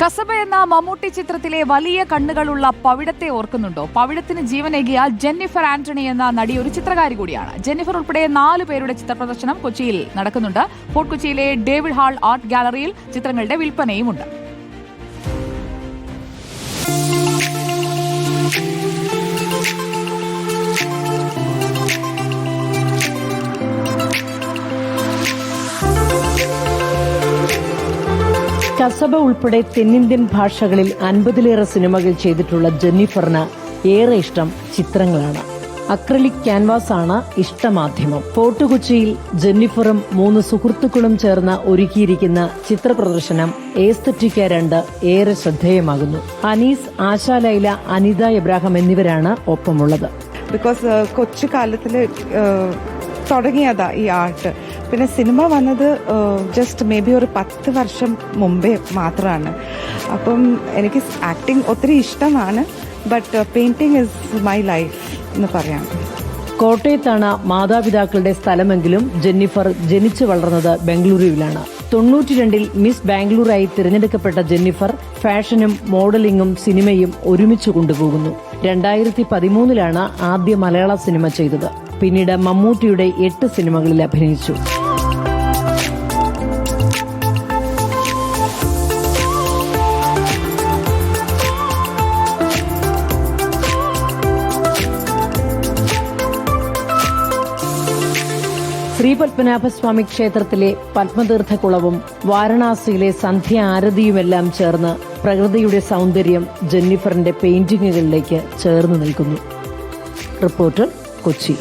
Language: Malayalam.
കസബ എന്ന മമ്മൂട്ടി ചിത്രത്തിലെ വലിയ കണ്ണുകളുള്ള പവിടത്തെ ഓർക്കുന്നുണ്ടോ? പവിടത്തിന് ജീവനേകിയ ജെന്നിഫർ ആന്റണി എന്ന നടി ഒരു ചിത്രകാരി കൂടിയാണ്. ജെന്നിഫർ ഉൾപ്പെടെ നാല് പേരുടെ ചിത്രപ്രദർശനം കൊച്ചിയിൽ നടക്കുന്നുണ്ട്. ഫോർട്ട് കൊച്ചിയിലെ ഡേവിഡ് ഹാൾ ആർട്ട് ഗാലറിയിൽ ചിത്രങ്ങളുടെ വിൽപ്പനയുമുണ്ട്. കസബ ഉൾപ്പെടെ തെന്നിന്ത്യൻ ഭാഷകളിൽ അൻപതിലേറെ സിനിമകൾ ചെയ്തിട്ടുള്ള ജെന്നിഫറിന് ഏറെ ഇഷ്ടം ചിത്രങ്ങളാണ്. അക്രലിക് ക്യാൻവാസ് ആണ് ഇഷ്ടമാധ്യമം. ഫോർട്ട് കൊച്ചിയിൽ ജെന്നിഫറും മൂന്ന് സുഹൃത്തുക്കളും ചേർന്ന് ഒരുക്കിയിരിക്കുന്ന ചിത്ര പ്രദർശനം ഏസ്തറ്റിക്ക രണ്ട് ഏറെ ശ്രദ്ധേയമാകുന്നു. അനീസ് ആശാ ലൈല അനിത എബ്രാഹം എന്നിവരാണ് ഒപ്പമുള്ളത്. ബിക്കോസ് കൊച്ചു കാലത്തിൽ തുടങ്ങിയതാ ഈ ആർട്ട്. പിന്നെ സിനിമ വന്നത് ജസ്റ്റ് മേ ബി ഒരു പത്ത് വർഷം മുമ്പേ മാത്രമാണ്. അപ്പം എനിക്ക് ആക്ടിങ് ഒത്തിരി ഇഷ്ടമാണ് but painting is my life എന്ന് പറയാം. കോട്ടയത്താണ് മാതാപിതാക്കളുടെ സ്ഥലമെങ്കിലും ജെന്നിഫർ ജനിച്ചു വളർന്നത് ബംഗളൂരുവിലാണ്. തൊണ്ണൂറ്റിരണ്ടിൽ മിസ് ബാംഗ്ലൂരായി തിരഞ്ഞെടുക്കപ്പെട്ട ജെന്നിഫർ ഫാഷനും മോഡലിംഗും സിനിമയും ഒരുമിച്ച് കൊണ്ടുപോകുന്നു. രണ്ടായിരത്തി പതിമൂന്നിലാണ് ആദ്യ മലയാള സിനിമ ചെയ്തത്. പിന്നീട് മമ്മൂട്ടിയുടെ എട്ട് സിനിമകളിൽ അഭിനയിച്ചു. ശ്രീപത്മനാഭസ്വാമി ക്ഷേത്രത്തിലെ പത്മതീർത്ഥക്കുളവും വാരണാസിയിലെ സന്ധ്യ ആരതിയുമെല്ലാം ചേർന്ന് പ്രകൃതിയുടെ സൗന്ദര്യം ജെന്നിഫറിന്റെ പെയിന്റിങ്ങുകളിലേക്ക് ചേർന്ന് നിൽക്കുന്നു. റിപ്പോർട്ടർ കൊച്ചി.